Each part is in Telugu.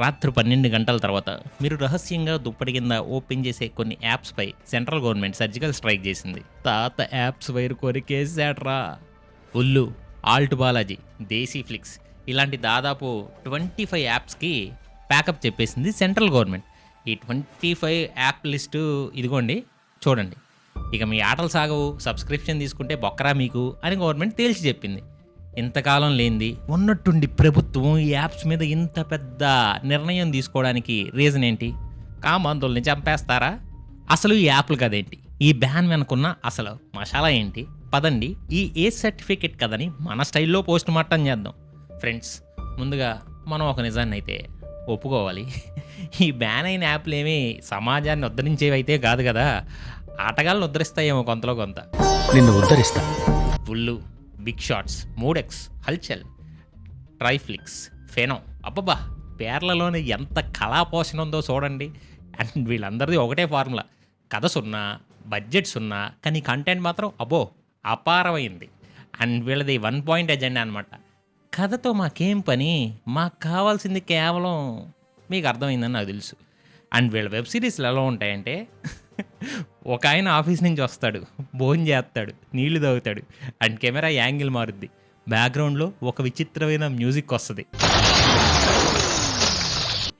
రాత్రి పన్నెండు గంటల తర్వాత మీరు రహస్యంగా దుప్పటి కింద ఓపెన్ చేసే కొన్ని యాప్స్పై సెంట్రల్ గవర్నమెంట్ సర్జికల్ స్ట్రైక్ చేసింది. తాత యాప్స్ వైరు కొరికేసాడ్రా ఉల్లు ఆల్ట్ బాలాజీ దేశీ ఫ్లిక్స్ ఇలాంటి దాదాపు ట్వంటీ ఫైవ్ యాప్స్కి ప్యాకప్ చెప్పేసింది సెంట్రల్ గవర్నమెంట్. ఈ ట్వంటీ ఫైవ్ యాప్ లిస్టు ఇదిగోండి చూడండి. ఇక మీ ఆటలు సాగవు సబ్స్క్రిప్షన్ తీసుకుంటే బొక్కరా మీకు అని గవర్నమెంట్ తేల్చి చెప్పింది. ఇంతకాలం లేనిది ఉన్నట్టుండి ప్రభుత్వం ఈ యాప్స్ మీద ఇంత పెద్ద నిర్ణయం తీసుకోవడానికి రీజన్ ఏంటి? కామంతుల్ని చంపేస్తారా? అసలు ఈ యాప్లు కదేంటి? ఈ బ్యాన్ వెనుకున్న అసలు మసాలా ఏంటి? పదండి ఈ ఏ సర్టిఫికెట్ కదని మన స్టైల్లో పోస్ట్ మార్టం చేద్దాం. ఫ్రెండ్స్ ముందుగా మనం ఒక నిజాన్ని అయితే ఒప్పుకోవాలి. ఈ బ్యాన్ అయిన యాప్లు ఏమీ సమాజాన్ని ఉద్ధరించేవి అయితే కాదు కదా. ఆటగాళ్ళని ఉద్ధరిస్తాయేమో కొంతలో కొంత. నిన్ను ఉద్ధరిస్తా. బుల్లు. బిగ్ షాట్స్ మూడెక్స్ హల్చల్ ట్రైఫ్లిక్స్ ఫెనో అబ్బబ్బా పేర్లలోనే ఎంత కళాపోషణ ఉందో చూడండి. అండ్ వీళ్ళందరిది ఒకటే ఫార్ములా. కథ సున్నా బడ్జెట్ సున్నా కానీ కంటెంట్ మాత్రం అబ్బో అపారమైంది. అండ్ వీళ్ళది వన్ పాయింట్ ఎజెండా అనమాట కథతో మాకేం పని? మాకు కావాల్సింది కేవలం మీకు అర్థమైందని నాకు తెలుసు. అండ్ వీళ్ళ వెబ్ సిరీస్లు ఎలా ఉంటాయంటే ఒక ఆయన ఆఫీస్ నుంచి వస్తాడు భోజనం చేస్తాడు నీళ్ళు తాగుతాడు అండ్ కెమెరా యాంగిల్ మారుద్ది. బ్యాక్గ్రౌండ్లో ఒక విచిత్రమైన మ్యూజిక్ వస్తుంది.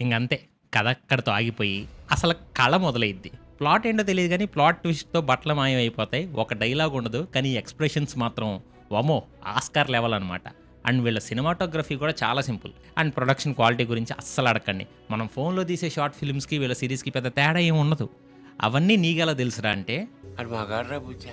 ఇంకంతే కథ అక్కడతో ఆగిపోయి అసలు కళ మొదలైద్ది. ప్లాట్ ఏంటో తెలియదు కానీ ప్లాట్ ట్విస్ట్తో బట్టలు మాయం అయిపోతాయి ఒక డైలాగ్ ఉండదు కానీ ఎక్స్ప్రెషన్స్ మాత్రం వమో ఆస్కార్ లెవెల్ అనమాట అండ్ వీళ్ళ సినిమాటోగ్రఫీ కూడా చాలా సింపుల్. అండ్ ప్రొడక్షన్ క్వాలిటీ గురించి అస్సలు అడగండి మనం ఫోన్లో తీసే షార్ట్ ఫిల్మ్స్కి వీళ్ళ సిరీస్కి పెద్ద తేడా ఏమి ఉండదు. అవన్నీ నీకెలా తెలుసురా అంటే? మగాడ్రా బుజ్జా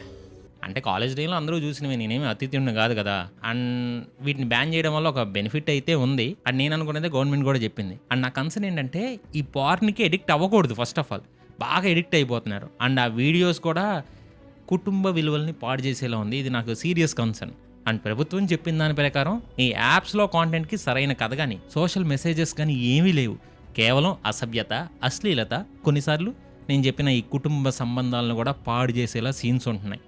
అంటే కాలేజ్ డేలో అందరూ చూసినవి నేనేమి అతిథ్యుడిని కాదు కదా. అండ్ వీటిని బ్యాన్ చేయడం వల్ల ఒక బెనిఫిట్ అయితే ఉంది. అండ్ నేను అనుకునేది గవర్నమెంట్ కూడా చెప్పింది. అండ్ నా కన్సర్న్ ఏంటంటే ఈ పార్న్కి ఎడిక్ట్ అవ్వకూడదు ఫస్ట్ ఆఫ్ ఆల్ బాగా ఎడిక్ట్ అయిపోతున్నారు. అండ్ ఆ వీడియోస్ కూడా కుటుంబ విలువల్ని పాడు చేసేలా ఉంది. ఇది నాకు సీరియస్ కన్సర్న్ అండ్ ప్రభుత్వం చెప్పిన దాని ప్రకారం ఈ యాప్స్లో కాంటెంట్కి సరైన కథ కానీ సోషల్ మెసేజెస్ కానీ ఏమీ లేవు. కేవలం అసభ్యత అశ్లీలత కొన్నిసార్లు నేను చెప్పిన ఈ కుటుంబ సంబంధాలను కూడా పాడు చేసేలా సీన్స్ ఉంటున్నాయి.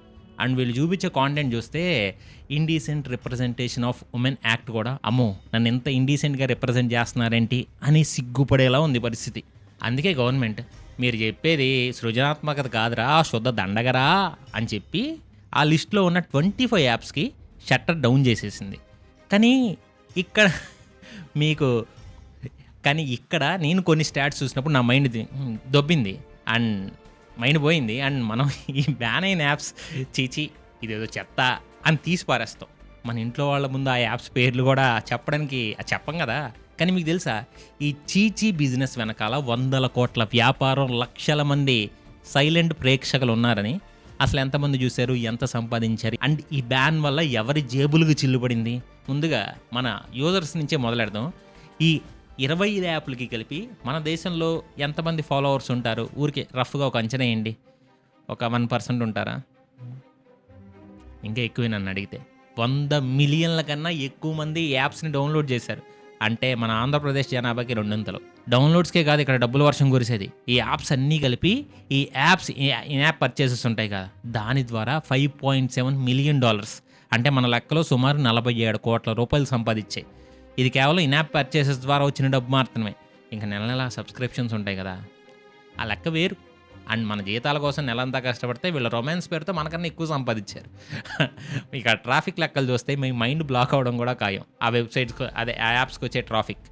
అండ్ వీళ్ళు చూపించే కాంటెంట్ చూస్తే indecent representation of women act కూడా అమ్మో నన్ను ఎంత ఇండీసెంట్గా రిప్రజెంట్ చేస్తున్నారేంటి అని సిగ్గుపడేలా ఉంది పరిస్థితి. అందుకే గవర్నమెంట్ మీరు చెప్పేది సృజనాత్మకత కాదురా శుద్ధ దండగరా అని చెప్పి ఆ లిస్ట్లో ఉన్న ట్వంటీ ఫైవ్ యాప్స్కి షట్టర్ డౌన్ చేసేసింది. కానీ ఇక్కడ మీకు కానీ ఇక్కడ నేను కొన్ని స్టాట్స్ చూసినప్పుడు నా మైండ్ దొబ్బింది. అండ్ మైండ్ పోయింది. అండ్ మనం ఈ బ్యాన్ అయిన యాప్స్ చీచి ఇదేదో చెత్త అని తీసి పారేస్తాం. మన ఇంట్లో వాళ్ళ ముందు ఆ యాప్స్ పేర్లు కూడా చెప్పడానికి చెప్పం కదా. కానీ మీకు తెలుసా ఈ చీచీ బిజినెస్ వెనకాల వందల కోట్ల వ్యాపారం లక్షల మంది సైలెంట్ ప్రేక్షకులు ఉన్నారని అసలు ఎంతమంది చూశారు ఎంత సంపాదించారు? అండ్ ఈ బ్యాన్ వల్ల ఎవరి జేబులకు చిల్లుపడింది ముందుగా మన యూజర్స్ నుంచే మొదలెడదాం. ఈ ఇరవై ఐదు యాప్లకి కలిపి మన దేశంలో ఎంతమంది ఫాలోవర్స్ ఉంటారు? ఊరికే రఫ్గా ఒక అంచనా వేయండి. ఒక వన్ పర్సెంట్ ఉంటారా? ఇంకా ఎక్కువే నన్ను అడిగితే. వంద మిలియన్ల కన్నా ఎక్కువ మంది ఈ యాప్స్ని డౌన్లోడ్ చేశారు. అంటే మన ఆంధ్రప్రదేశ్ జనాభాకి రెండొంతలు. డౌన్లోడ్స్కే కాదు ఇక్కడ డబ్బుల వర్షం కురిసేది. ఈ యాప్స్ అన్నీ కలిపి ఈ యాప్స్ ఈ యాప్ పర్చేసెస్ ఉంటాయి కదా. దాని ద్వారా five point seven million dollars. అంటే మన లెక్కలో సుమారు నలభై ఏడు కోట్ల రూపాయలు సంపాదించాయి. ఇది కేవలం ఇన్ యాప్ పర్చేసెస్ ద్వారా వచ్చిన డబ్బు మాత్రమే. ఇంకా నెల నెల సబ్స్క్రిప్షన్స్ ఉంటాయి కదా. ఆ లెక్క వేరు. అండ్ మన జీతాల కోసం నెలంతా కష్టపడితే వీళ్ళ రొమాన్స్ పేరుతో మనకన్నా ఎక్కువ సంపాదించారు. ఇక ట్రాఫిక్ లెక్కలు చూస్తే మీ మైండ్ బ్లాక్ అవ్వడం కూడా ఖాయం. ఆ వెబ్సైట్స్కి అదే ఆ యాప్స్కి వచ్చే ట్రాఫిక్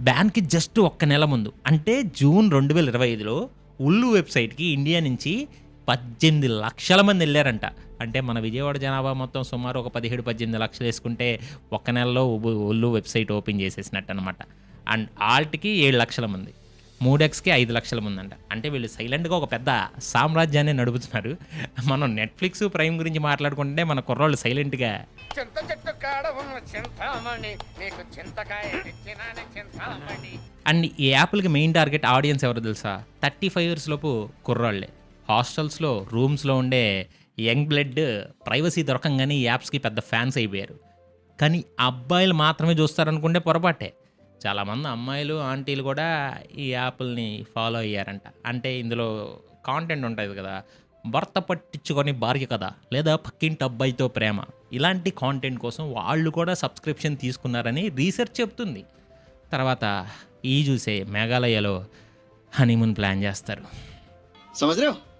బ్యాన్కి జస్ట్ ఒక్క నెల ముందు అంటే జూన్ రెండు వేల ఇరవై ఐదులో ఉల్లు వెబ్సైట్కి ఇండియా నుంచి పద్దెనిమిది లక్షల మంది వెళ్ళారంట. అంటే మన విజయవాడ జనాభా మొత్తం సుమారు ఒక పదిహేడు పద్దెనిమిది లక్షలు వేసుకుంటే ఒక్క నెలలో ఉల్లు వెబ్సైట్ ఓపెన్ చేసేసినట్టు అనమాట అండ్ ఆల్ట్కి ఏడు లక్షల మంది. మూడెక్స్కి ఐదు లక్షల మంది అంట. అంటే వీళ్ళు సైలెంట్గా ఒక పెద్ద సామ్రాజ్యాన్ని నడుపుతున్నారు. మనం నెట్ఫ్లిక్స్ ప్రైమ్ గురించి మాట్లాడుకుంటే మన కుర్రోళ్ళు సైలెంట్గా. చింత చెట్టు కాడ ఉన్న చింతామణి నీకు చింతకాయ తెచ్చినాని చింతామణి. అండ్ ఈ యాప్లకి మెయిన్ టార్గెట్ ఆడియన్స్ ఎవరు తెలుసా? థర్టీ ఫైవ్ ఇయర్స్ లోపు కుర్రాళ్ళే. హాస్టల్స్లో రూమ్స్లో ఉండే యంగ్ బ్లడ్ ప్రైవసీ దొరకంగానే ఈ యాప్స్కి పెద్ద ఫ్యాన్స్ అయిపోయారు. కానీ అబ్బాయిలు మాత్రమే చూస్తారనుకుంటే పొరపాటే. చాలామంది అమ్మాయిలు ఆంటీలు కూడా ఈ యాప్ల్ని ఫాలో అయ్యారంట. అంటే ఇందులో కాంటెంట్ ఉంటుంది కదా. భర్త పట్టించుకొని భార్య కదా. లేదా పక్కింటి అబ్బాయితో ప్రేమ. ఇలాంటి కాంటెంట్ కోసం వాళ్ళు కూడా సబ్స్క్రిప్షన్ తీసుకున్నారని రీసెర్చ్ చెప్తుంది. తర్వాత ఈ చూసే మేఘాలయలో హనీమూన్ ప్లాన్ చేస్తారు. సమజరావు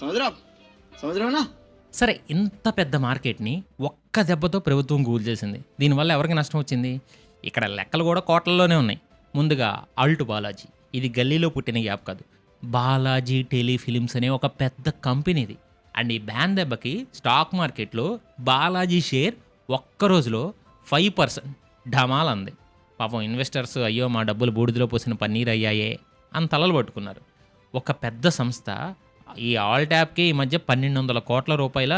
సముద్రం సముద్రమేనా? సరే ఇంత పెద్ద మార్కెట్ని ఒక్క దెబ్బతో ప్రభుత్వం గూలు చేసింది. దీనివల్ల ఎవరికి నష్టం వచ్చింది? ఇక్కడ లెక్కలు కూడా కోట్లలోనే ఉన్నాయి. ముందుగా అల్టు బాలాజీ. ఇది గల్లీలో పుట్టిన గ్యాప్ కాదు. బాలాజీ టెలిఫిలిమ్స్ అనే ఒక పెద్ద కంపెనీది. అండ్ ఈ బ్యాన్ దెబ్బకి స్టాక్ మార్కెట్లో బాలాజీ షేర్ ఒక్క రోజులో ఫైవ్ పర్సెంట్ ఢమాల్ అంది పాపం ఇన్వెస్టర్స్ అయ్యో మా డబ్బులు బూడిదలో పోసిన పన్నీర్ అయ్యాయే అని తలలు పట్టుకున్నారు. ఒక పెద్ద సంస్థ ఈ ఆల్ ట్యాప్కి ఈ మధ్య పన్నెండు వందల కోట్ల రూపాయల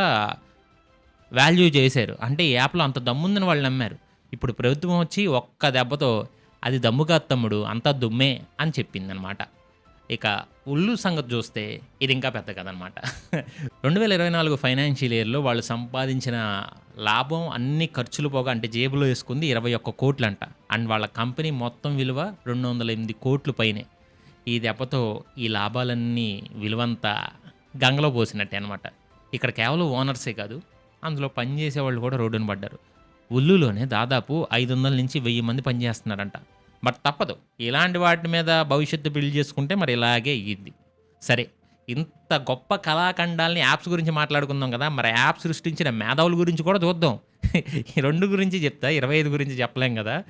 వాల్యూ చేశారు. అంటే ఈ యాప్లో అంత దమ్ముందని వాళ్ళు నమ్మారు. ఇప్పుడు ప్రభుత్వం వచ్చి ఒక్క దెబ్బతో అది దమ్ము కాదు తమ్ముడు అంతా దుమ్మే అని చెప్పిందనమాట. ఇక ఉల్లు సంగతి చూస్తే ఇది ఇంకా పెద్ద కదనమాట రెండు వేల ఇరవై నాలుగు ఫైనాన్షియల్ ఇయర్లో వాళ్ళు సంపాదించిన లాభం అన్ని ఖర్చులు పోగా అంటే జేబులో వేసుకుంది ఇరవై ఒక్క కోట్లు అంట అండ్ వాళ్ళ కంపెనీ మొత్తం విలువ రెండు వందల ఎనిమిది కోట్లు పైనే. ఈ దెబ్బతో ఈ లాభాలన్నీ విలువంతా గంగలో పోసినట్టే అనమాట ఇక్కడ కేవలం ఓనర్సే కాదు అందులో పనిచేసే వాళ్ళు కూడా రోడ్డున పడ్డారు. ఉల్లులోనే దాదాపు ఐదు వందల నుంచి వెయ్యి మంది పనిచేస్తున్నారంట బట్ తప్పదు ఇలాంటి వాటి మీద భవిష్యత్తు బిల్డ్ చేసుకుంటే మరి ఇలాగే అయ్యింది. సరే ఇంత గొప్ప కళాఖండాలని యాప్స్ గురించి మాట్లాడుకుందాం కదా మరి యాప్ సృష్టించిన మేధావుల గురించి కూడా చూద్దాం. ఈ రెండు గురించి చెప్తా ఇరవై ఐదు గురించి చెప్పలేం కదా.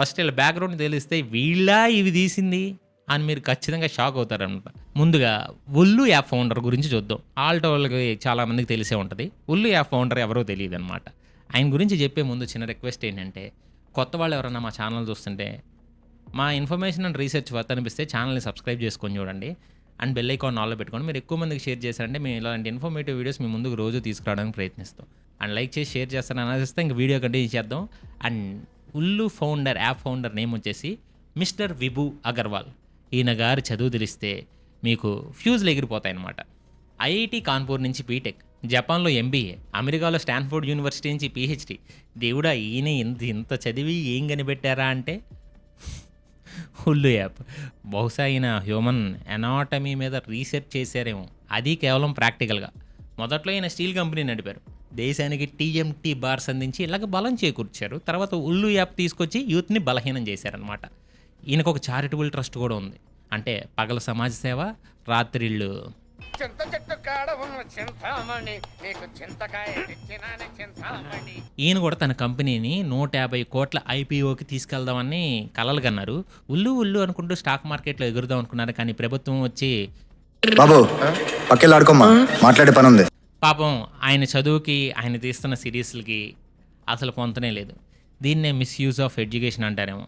ఫస్ట్ వీళ్ళ బ్యాక్గ్రౌండ్ తెలిస్తే వీళ్ళ ఇవి తీసింది? అని మీరు ఖచ్చితంగా షాక్ అవుతారనమాట. ముందుగా ఉల్లు యాప్ ఫౌండర్ గురించి చూద్దాం. ఆల్టో వాళ్ళకి చాలా మందికి తెలిసే ఉంటుంది. ఉల్లు యాప్ ఫౌండర్ ఎవరో తెలియదు అనమాట ఆయన గురించి చెప్పే ముందు చిన్న రిక్వెస్ట్ ఏంటంటే కొత్త వాళ్ళు ఎవరైనా మా ఛానల్ చూస్తుంటే మా ఇన్ఫర్మేషన్ అండ్ రీసెర్చ్ వర్త్ అనిపిస్తే ఛానల్ని సబ్స్క్రైబ్ చేసుకొని చూడండి. అండ్ బెల్ ఐకాన్ ఆల్లో పెట్టుకోండి మీరు ఎక్కువ మందికి షేర్ చేశారంటే మేము ఇలాంటి ఇన్ఫర్మేటివ్ వీడియోస్ మీ ముందుకు రోజు తీసుకురావడానికి ప్రయత్నిస్తాం. అండ్ లైక్ చేసి షేర్ చేస్తారని ఆలోచిస్తే ఇంక వీడియో కంటిన్యూ చేద్దాం. And Ullu founder app founder name వచ్చేసి మిస్టర్ విభు అగర్వాల్. ఈయన గారి చదువు తెలిస్తే మీకు ఫ్యూజ్లు ఎగిరిపోతాయన్నమాట. ఐఐటి కాన్పూర్ నుంచి బీటెక్ జపాన్లో ఎంబీఏ అమెరికాలో స్టాన్ఫోర్డ్ యూనివర్సిటీ నుంచి పిహెచ్డి. దేవుడా ఈయన ఇంత ఇంత చదివి ఏం కనిపెట్టారా అంటే? హుల్లు యాప్. బహుశా ఈయన హ్యూమన్ ఎనాటమీ మీద రీసెర్చ్ చేశారేమో. అది కేవలం ప్రాక్టికల్గా. మొదట్లో ఈయన స్టీల్ కంపెనీ నడిపారు. దేశానికి టీఎంటీ బార్స్ అందించి ఇలాగ బలం చేకూర్చారు. తర్వాత ఉల్లు యాప్ తీసుకొచ్చి యూత్ని బలహీనం చేశారనమాట ఈయనకు ఒక చారిటబుల్ ట్రస్ట్ కూడా ఉంది. అంటే పగల సమాజ సేవ రాత్రిళ్ళు చింత చెట్టు కాడ ఉన్న చింతామణి నీకు చింతకాయ తెచ్చినానే చింతామణి. ఈయన కూడా తన కంపెనీని నూట యాభై కోట్ల ఐపీఓకి తీసుకెళ్దామని కలలు కన్నారు. ఉల్లు ఉల్లు అనుకుంటూ స్టాక్ మార్కెట్లో ఎగురుదాం అనుకున్నారు కానీ ప్రభుత్వం వచ్చి బాబు పక్కెళ్ళాడుకోమ్మా. మాట్లాడే పని ఉంది పాపం ఆయన చదువుకి ఆయన తీస్తున్న సిరీస్లకి అసలు పొంతనే లేదు. దీన్నే మిస్యూజ్ ఆఫ్ ఎడ్యుకేషన్ అంటారేమో.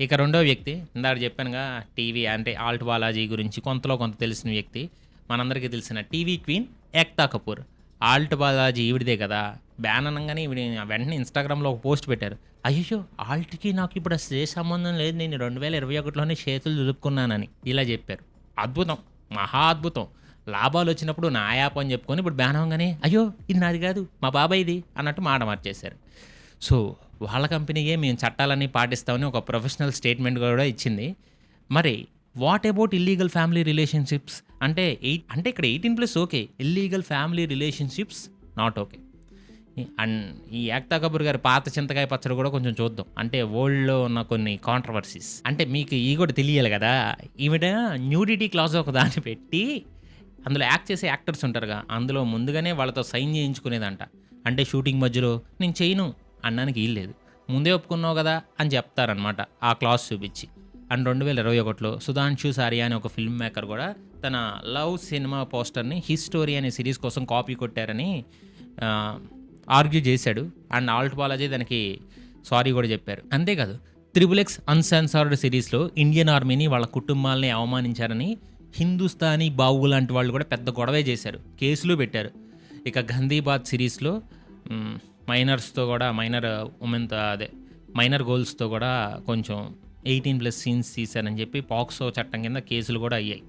ఇక రెండో వ్యక్తి ఇందాక చెప్పానుగా టీవీ అంటే ఆల్ట్ బాలాజీ గురించి కొంతలో కొంత తెలిసిన వ్యక్తి మనందరికీ తెలిసిన TV queen Ekta Kapoor. Alt Balaji ఈవిడిదే కదా. బ్యాన్ అనగానే ఈవిడ వెంటనే ఇన్స్టాగ్రామ్లో ఒక పోస్ట్ పెట్టారు. అయ్యో ఆల్ట్కి నాకు ఇప్పుడు అసలు ఏ సంబంధం లేదు. నేను రెండు వేల ఇరవై ఒకటిలోనే చేతులు దులుపుకున్నానని ఇలా చెప్పారు. అద్భుతం మహా అద్భుతం. లాభాలు వచ్చినప్పుడు నా యాప్ అని చెప్పుకొని ఇప్పుడు బ్యాన్ అవ్వగానే అయ్యో ఇది నాది కాదు మా బాబాయ్ది అన్నట్టు మాట మార్చేశారు. సో వాళ్ళ కంపెనీయే మేము చట్టాలన్నీ పాటిస్తామని ఒక ప్రొఫెషనల్ స్టేట్మెంట్ కూడా ఇచ్చింది. మరి what about illegal family relationships అంటే ఎయిట్ అంటే ఇక్కడ eighteen plus okay illegal family relationships not okay and ఈ యాక్తా కపూర్ గారి పాత చింతకాయ పచ్చడి కూడా కొంచెం చూద్దాం. అంటే వరల్డ్లో ఉన్న కొన్ని కాంట్రవర్సీస్ అంటే మీకు ఈ కూడా తెలియాలి కదా ఈవిడ న్యూడిటీ క్లాజ్ ఒక దాన్ని పెట్టి అందులో యాక్ట్ చేసే యాక్టర్స్ ఉంటారుగా అందులో ముందుగానే వాళ్ళతో సైన్ చేయించుకునేదంట. అంటే షూటింగ్ మధ్యలో నేను చేయను అన్నానికి లేదు. ముందే ఒప్పుకున్నావు కదా అని చెప్తారనమాట ఆ క్లాస్ చూపించి. అండ్ రెండు వేల ఇరవై ఒకటిలో సుధాంశు సారియా అనే ఒక ఫిల్మ్ మేకర్ కూడా తన లవ్ సినిమా పోస్టర్ని హిస్టోరీ అనే సిరీస్ కోసం కాపీ కొట్టారని ఆర్గ్యూ చేశాడు. అండ్ ఆల్ట్ బాలాజీ దానికి సారీ కూడా చెప్పారు. అంతేకాదు త్రిబుల్ ఎక్స్ అన్సెన్సార్డ్ సిరీస్లో ఇండియన్ ఆర్మీని వాళ్ళ కుటుంబాలని అవమానించారని హిందుస్థానీ బావు లాంటి వాళ్ళు కూడా పెద్ద గొడవే చేశారు. కేసులు పెట్టారు. ఇక గంధీబాద్ సిరీస్లో మైనర్స్తో కూడా మైనర్ ఉమెన్తో అదే మైనర్ గోల్స్తో కూడా కొంచెం ఎయిటీన్ ప్లస్ సీన్స్ తీశారని చెప్పి పాక్సో చట్టం కింద కేసులు కూడా అయ్యాయి.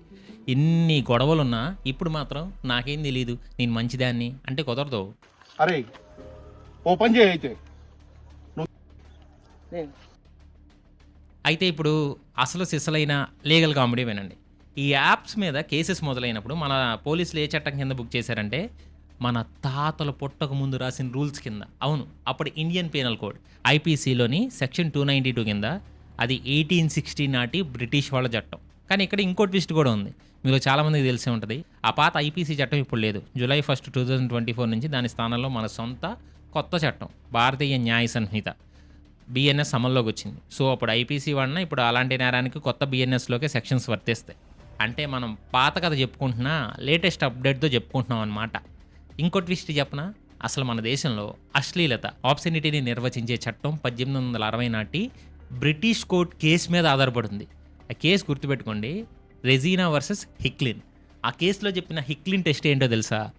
ఇన్ని గొడవలున్నా ఇప్పుడు మాత్రం నాకేం తెలియదు నేను మంచిదాన్ని అంటే కుదరదు. అరే ఓ పని చేయి అయితే. అయితే ఇప్పుడు అసలు సిసలైన లీగల్ కామెడీ వినండి. ఈ యాప్స్ మీద కేసెస్ మొదలైనప్పుడు మన పోలీసులు ఏ చట్టం కింద బుక్ చేశారంటే మన తాతల పుట్టక ముందు రాసిన రూల్స్ కింద. అవును అప్పుడు ఇండియన్ పీనల్ కోడ్ ఐపీసీలోని సెక్షన్ టూ నైంటీ టూ కింద అది ఎయిటీన్ సిక్స్టీ నాటి బ్రిటిష్ వాళ్ళ చట్టం. కానీ ఇక్కడ ఇంకో ట్విస్ట్ కూడా ఉంది. మీలో చాలామందికి తెలిసే ఉంటుంది. ఆ పాత ఐపీసీ చట్టం ఇప్పుడు లేదు. July first two thousand twenty four నుంచి దాని స్థానంలో మన సొంత కొత్త చట్టం భారతీయ న్యాయ సంహిత బిఎన్ఎస్ అమల్లోకి వచ్చింది. సో అప్పుడు ఐపీసీ వాడిన ఇప్పుడు అలాంటి నేరానికి కొత్త బిఎన్ఎస్లోకే సెక్షన్స్ వర్తిస్తాయి. అంటే మనం పాత కథ చెప్పుకుంటున్నా లేటెస్ట్ అప్డేట్తో చెప్పుకుంటున్నాం అనమాట ఇంకో ట్విస్ట్ చెప్పనా? అసలు మన దేశంలో అశ్లీలత ఆప్సినిటీని నిర్వచించే చట్టం పద్దెనిమిది వందల అరవై నాటి బ్రిటిష్ కోర్ట్ కేసు మీద ఆధారపడుతుంది. ఆ కేసు గుర్తుపెట్టుకోండి రెజీనా వర్సెస్ హిక్లిన్. ఆ కేసులో చెప్పిన హిక్లిన్ టెస్ట్ ఏంటో తెలుసా?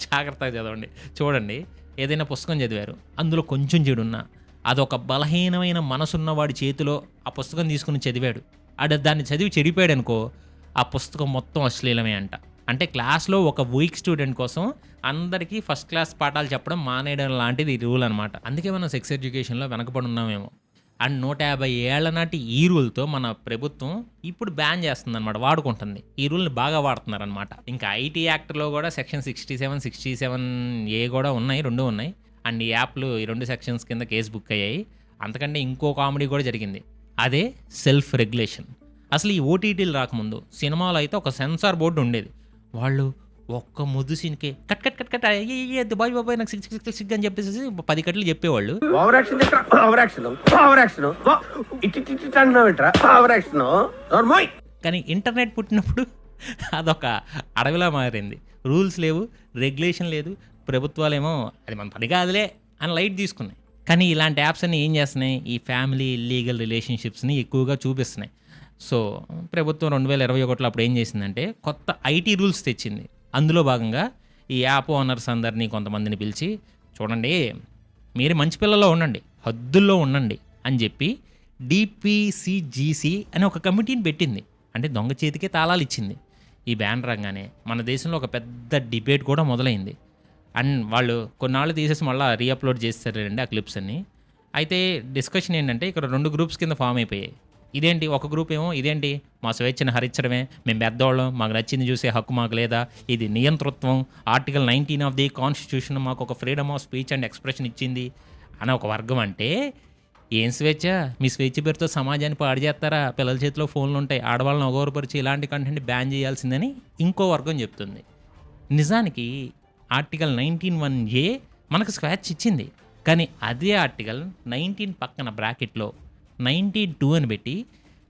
జాగ్రత్తగా చదవండి. చూడండి ఏదైనా పుస్తకం చదివారు అందులో కొంచెం చెడున్నా అదొక బలహీనమైన మనసున్నవాడి చేతిలో ఆ పుస్తకం తీసుకుని చదివాడు. ఆడ దాన్ని చదివి చెడిపోయాడు అనుకో ఆ పుస్తకం మొత్తం అశ్లీలమే అంట. అంటే క్లాస్లో ఒక వీక్ స్టూడెంట్ కోసం అందరికీ ఫస్ట్ క్లాస్ పాఠాలు చెప్పడం మానేయడం లాంటిది రూల్ అనమాట అందుకే మనం సెక్స్ ఎడ్యుకేషన్లో వెనకబడి ఉన్నామేమో. అండ్ నూట యాభై ఏళ్ళ నాటి ఈ రూల్తో మన ప్రభుత్వం ఇప్పుడు బ్యాన్ చేస్తుంది అనమాట వాడుకుంటుంది. ఈ రూల్ని బాగా వాడుతున్నారనమాట ఇంకా ఐటీ యాక్ట్లో కూడా section sixty seven sixty seven A కూడా ఉన్నాయి రెండు ఉన్నాయి. అండ్ ఈ యాప్లు ఈ రెండు సెక్షన్స్ కింద కేసు బుక్ అయ్యాయి. అంతకంటే ఇంకో కామెడీ కూడా జరిగింది. అదే సెల్ఫ్ రెగ్యులేషన్ అసలు ఈ ఓటీటీలు రాకముందు సినిమాలో అయితే ఒక సెన్సార్ బోర్డు ఉండేది. వాళ్ళు ఒక్క ముద్దు సీన్కి కట్ కట్ కట్ కట్ అయ్యి బాయ్ బాబాయ్ నాకు సిక్స్ సిక్స్ సిక్స్ అని చెప్పేసి పది కట్లు చెప్పేవాళ్ళు. కానీ ఇంటర్నెట్ పుట్టినప్పుడు అదొక అడవిలా మారింది. రూల్స్ లేవు రెగ్యులేషన్ లేదు ప్రభుత్వాలేమో అది మన పని కాదులే అని లైట్ తీసుకున్నాయి. కానీ ఇలాంటి యాప్స్ అన్ని ఏం చేస్తున్నాయి? ఈ ఫ్యామిలీ లీగల్ రిలేషన్షిప్స్ని ఎక్కువగా చూపిస్తున్నాయి. సో ప్రభుత్వం రెండు వేల ఇరవై ఒకటిలో అప్పుడు ఏం చేసిందంటే కొత్త ఐటీ రూల్స్ తెచ్చింది. అందులో భాగంగా ఈ యాప్ ఓనర్స్ అందరినీ కొంతమందిని పిలిచి చూడండి మీరు మంచి పిల్లల్లో ఉండండి హద్దుల్లో ఉండండి అని చెప్పి డిపిసిజీసీ అని ఒక కమిటీని పెట్టింది. అంటే దొంగ చేతికే తాళాలు ఇచ్చింది. ఈ బ్యాన్ రాగానే మన దేశంలో ఒక పెద్ద డిబేట్ కూడా మొదలైంది. అండ్ వాళ్ళు కొన్నాళ్ళు తీసేసి మళ్ళీ రీఅప్లోడ్ చేస్తారండి ఆ క్లిప్స్ అన్ని. అయితే డిస్కషన్ ఏంటంటే ఇక్కడ రెండు గ్రూప్స్ కింద ఫామ్ అయిపోయాయి. ఇదేంటి? ఒక గ్రూప్ ఏమో ఇదేంటి? మా స్వేచ్ఛను హరించడమే. మేము పెద్దవాళ్ళం. మాకు నచ్చింది చూసే హక్కు మాకు లేదా? ఇది నియంతృత్వం. Article nineteen of the constitution మాకు ఒక freedom of speech and expression ఇచ్చింది. అనే ఒక వర్గం అంటే ఏం స్వేచ్ఛ? మీ స్వేచ్ఛ పేరుతో సమాజాన్ని పాడు చేస్తారా? పిల్లల చేతిలో ఫోన్లు ఉంటాయి. ఆడవాళ్ళని అగౌరపరిచి ఇలాంటి కంటెంట్ బ్యాన్ చేయాల్సిందని ఇంకో వర్గం చెప్తుంది. నిజానికి ఆర్టికల్ నైన్టీన్ వన్ ఏ మనకు స్క్రాచ్ ఇచ్చింది. కానీ అదే ఆర్టికల్ నైన్టీన్ పక్కన బ్రాకెట్లో నైన్టీన్ టూ అని పెట్టి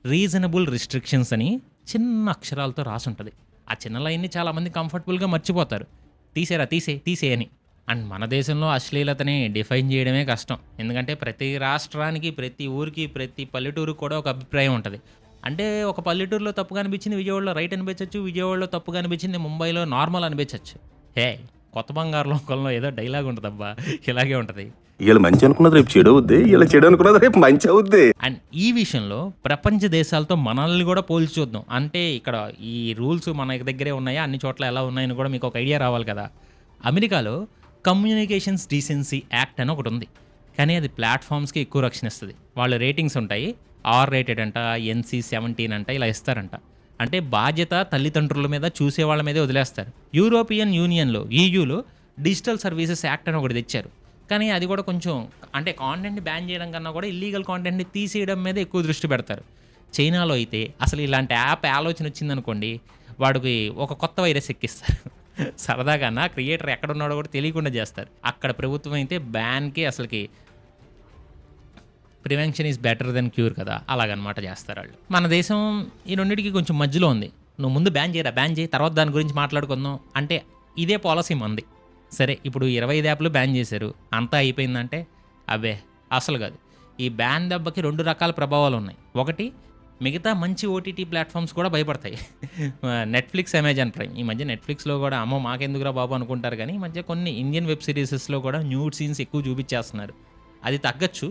రీజనబుల్ రిస్ట్రిక్షన్స్ అని చిన్న అక్షరాలతో రాసి ఉంటుంది ఆ చిన్న లైన్ని చాలామంది కంఫర్టబుల్గా మర్చిపోతారు. తీసేరా తీసే తీసే అని. అండ్ మన దేశంలో అశ్లీలతని డిఫైన్ చేయడమే కష్టం. ఎందుకంటే ప్రతి రాష్ట్రానికి ప్రతి ఊరికి ప్రతి పల్లెటూరుకి కూడా ఒక అభిప్రాయం ఉంటుంది. అంటే ఒక పల్లెటూరులో తప్పుగా అనిపించింది విజయవాడలో రైట్ అనిపించవచ్చు విజయవాడలో తప్పుగా అనిపించింది ముంబైలో నార్మల్ అనిపించవచ్చు హే కొత్త బంగారు లోకంలో ఏదో డైలాగ్ ఉంటుందబ్బా. ఇలాగే ఉంటుంది. వీళ్ళు మంచి అనుకున్నది రేపు చెడు అవుద్ది వీళ్ళు చెడు అనుకున్నది రేపు మంచి అవుద్ది. అండ్ ఈ విషయంలో ప్రపంచ దేశాలతో మనల్ని కూడా పోల్చి చూద్దాం. అంటే ఇక్కడ ఈ రూల్స్ మన దగ్గరే ఉన్నాయా? అన్ని చోట్ల ఎలా ఉన్నాయని కూడా మీకు ఒక ఐడియా రావాలి కదా. అమెరికాలో కమ్యూనికేషన్స్ డీసెన్సీ యాక్ట్ అని ఒకటి ఉంది. కానీ అది ప్లాట్ఫామ్స్కి ఎక్కువ రక్షణ ఇస్తుంది. వాళ్ళ రేటింగ్స్ ఉంటాయి. ఆర్ రేటెడ్ అంట ఎన్సీ సెవెంటీన్ అంట ఇలా ఇస్తారంట. అంటే బాధ్యత తల్లిదండ్రుల మీద చూసే వాళ్ళ మీదే వదిలేస్తారు. యూరోపియన్ యూనియన్లో ఈయూలో డిజిటల్ సర్వీసెస్ యాక్ట్ అని ఒకటి తెచ్చారు. కానీ అది కూడా కొంచెం అంటే కాంటెంట్ని బ్యాన్ చేయడం కన్నా కూడా ఇల్లీగల్ కాంటెంట్ని తీసేయడం మీద ఎక్కువ దృష్టి పెడతారు. చైనాలో అయితే అసలు ఇలాంటి యాప్ ఆలోచన వచ్చిందనుకోండి వాడికి ఒక కొత్త వైరస్ ఎక్కిస్తారు. సరదాగా నా క్రియేటర్ ఎక్కడున్నాడో కూడా తెలియకుండా చేస్తారు. అక్కడ ప్రభుత్వం అయితే బ్యాన్కి అసలుకి prevention is better than cure కదా అలాగనమాట చేస్తారు వాళ్ళు. మన దేశం ఈ రెండింటికి కొంచెం మధ్యలో ఉంది. నువ్వు ముందు బ్యాన్ చేయరా? బ్యాన్ చేయి తర్వాత దాని గురించి మాట్లాడుకుందాం. అంటే ఇదే పాలసీ మంది. సరే ఇప్పుడు ఇరవై ఐదు యాప్లు బ్యాన్ చేశారు. అంతా అయిపోయిందంటే అవే అసలు కాదు. ఈ బ్యాన్ దెబ్బకి రెండు రకాల ప్రభావాలు ఉన్నాయి. ఒకటి మిగతా మంచి ఓటీటీ ప్లాట్ఫామ్స్ కూడా భయపడతాయి. నెట్ఫ్లిక్స్ అమెజాన్ ప్రైమ్ ఈ మధ్య నెట్ఫ్లిక్స్లో కూడా అమ్మో మాకెందుకురా బాబు అనుకుంటారు కానీ ఈ మధ్య కొన్ని ఇండియన్ వెబ్ సిరీసెస్లో కూడా న్యూడ్ సీన్స్ ఎక్కువ చూపించేస్తున్నారు. అది తగ్గచ్చు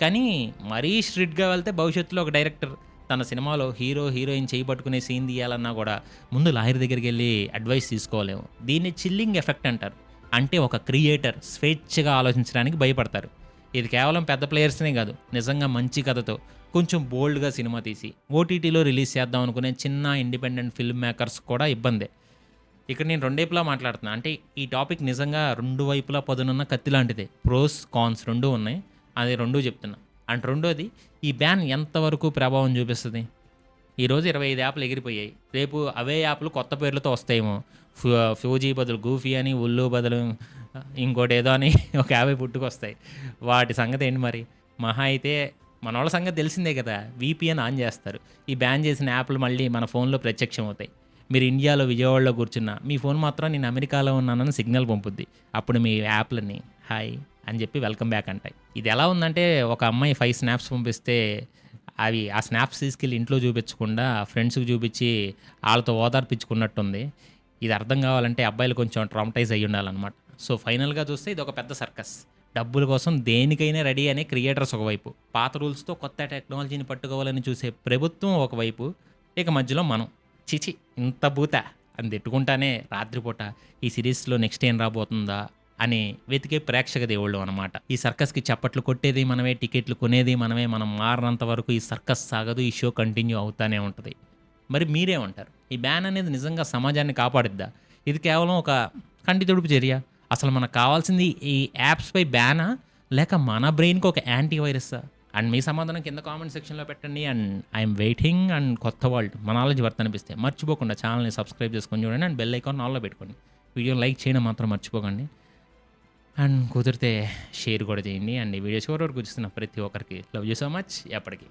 కానీ మరీ స్ట్రిక్ట్గా వెళ్తే భవిష్యత్తులో ఒక డైరెక్టర్ తన సినిమాలో హీరో హీరోయిన్ చేయి పట్టుకునే సీన్ తీయాలన్నా కూడా ముందు లాయర్ దగ్గరికి వెళ్ళి అడ్వైస్ తీసుకోలేము. దీన్ని చిల్లింగ్ ఎఫెక్ట్ అంటారు. అంటే ఒక క్రియేటర్ స్వేచ్ఛగా ఆలోచించడానికి భయపడతారు. ఇది కేవలం పెద్ద ప్లేయర్స్నే కాదు నిజంగా మంచి కథతో కొంచెం బోల్డ్గా సినిమా తీసి ఓటీటీలో రిలీజ్ చేద్దాం అనుకునే చిన్న ఇండిపెండెంట్ ఫిల్మ్ మేకర్స్ కూడా ఇబ్బందే. ఇక్కడ నేను రెండేపులా మాట్లాడుతున్నా. అంటే ఈ టాపిక్ నిజంగా రెండు వైపులా పదునున్న కత్తి లాంటిదే. ప్రోస్ కాన్స్ రెండు ఉన్నాయి. అది రెండూ చెప్తున్నా. అండ్ రెండోది ఈ బ్యాన్ ఎంతవరకు ప్రభావం చూపిస్తుంది? ఈరోజు ఇరవై ఐదు యాప్లు ఎగిరిపోయాయి. రేపు అవే యాప్లు కొత్త పేర్లతో వస్తాయేమో. ఫ్యూజీ బదులు గూఫీ అని ఉల్లు బదులు ఇంకోటి ఏదో అని ఒక యాభై పుట్టుకొస్తాయి. వాటి సంగతి ఏంటి మరి? మహా అయితే మన వాళ్ళ సంగతి తెలిసిందే కదా వీపీఎన్ ఆన్ చేస్తారు. ఈ బ్యాన్ చేసిన యాప్లు మళ్ళీ మన ఫోన్లో ప్రత్యక్షం అవుతాయి మీరు ఇండియాలో విజయవాడలో కూర్చున్నా మీ ఫోన్ మాత్రం నేను అమెరికాలో ఉన్నానని సిగ్నల్ పంపుద్ది. అప్పుడు మీ యాప్లని హాయ్ అని చెప్పి వెల్కమ్ బ్యాక్ అంటాయి. ఇది ఎలా ఉందంటే ఒక అమ్మాయి ఫైవ్ స్నాప్స్ పంపిస్తే అవి ఆ స్నాప్స్ తీసుకెళ్ళి ఇంట్లో చూపించకుండా ఫ్రెండ్స్కి చూపించి వాళ్ళతో ఓదార్పించుకున్నట్టుంది. ఇది అర్థం కావాలంటే అబ్బాయిలు కొంచెం ట్రామటైజ్ అయ్యి ఉండాలన్నమాట. సో ఫైనల్గా చూస్తే ఇది ఒక పెద్ద సర్కస్. డబ్బుల కోసం దేనికైనా రెడీ అనే క్రియేటర్స్ ఒకవైపు. పాత రూల్స్తో కొత్త టెక్నాలజీని పట్టుకోవాలని చూసే ప్రభుత్వం ఒకవైపు. ఇక మధ్యలో మనం. చిచి ఇంత బూత. అని తిట్టుకుంటానే రాత్రిపూట ఈ సిరీస్లో నెక్స్ట్ ఏం రాబోతుందా అని వెతికే ప్రేక్షక దేవుళ్ళు అనమాట ఈ సర్కస్కి చప్పట్లు కొట్టేది మనమే టికెట్లు కొనేది మనమే మనం మారినంత వరకు ఈ సర్కస్ సాగదు ఈ షో కంటిన్యూ అవుతానే ఉంటుంది. మరి మీరేమంటారు? ఈ బ్యాన్ అనేది నిజంగా సమాజాన్ని కాపాడిద్దా? ఇది కేవలం ఒక కంటి తుడుపు చర్య? అసలు మనకు కావాల్సింది ఈ యాప్స్పై బ్యానా లేక మన బ్రెయిన్కి ఒక యాంటీవైరస్సా అండ్ మీ సమాధానం కింద కామెంట్ సెక్షన్లో పెట్టండి. అండ్ ఐఎమ్ వెయిటింగ్ అండ్ కొత్త వరల్డ్ మన నాలెడ్జ్ వర్త్ అనిపిస్తే మర్చిపోకుండా ఛానల్ని సబ్స్క్రైబ్ చేసుకొని చూడండి. అండ్ బెల్ ఐకాన్ ఆల్లో పెట్టుకోండి. వీడియో లైక్ చేయడం మాత్రం మర్చిపోకండి. అండ్ కుదిరితే షేర్ కూడా చేయండి. అండ్ ఈ వీడియో చివరి వరకు చూస్తున్న ప్రతి ఒక్కరికి లవ్ యూ సో మచ్ ఎప్పటికీ.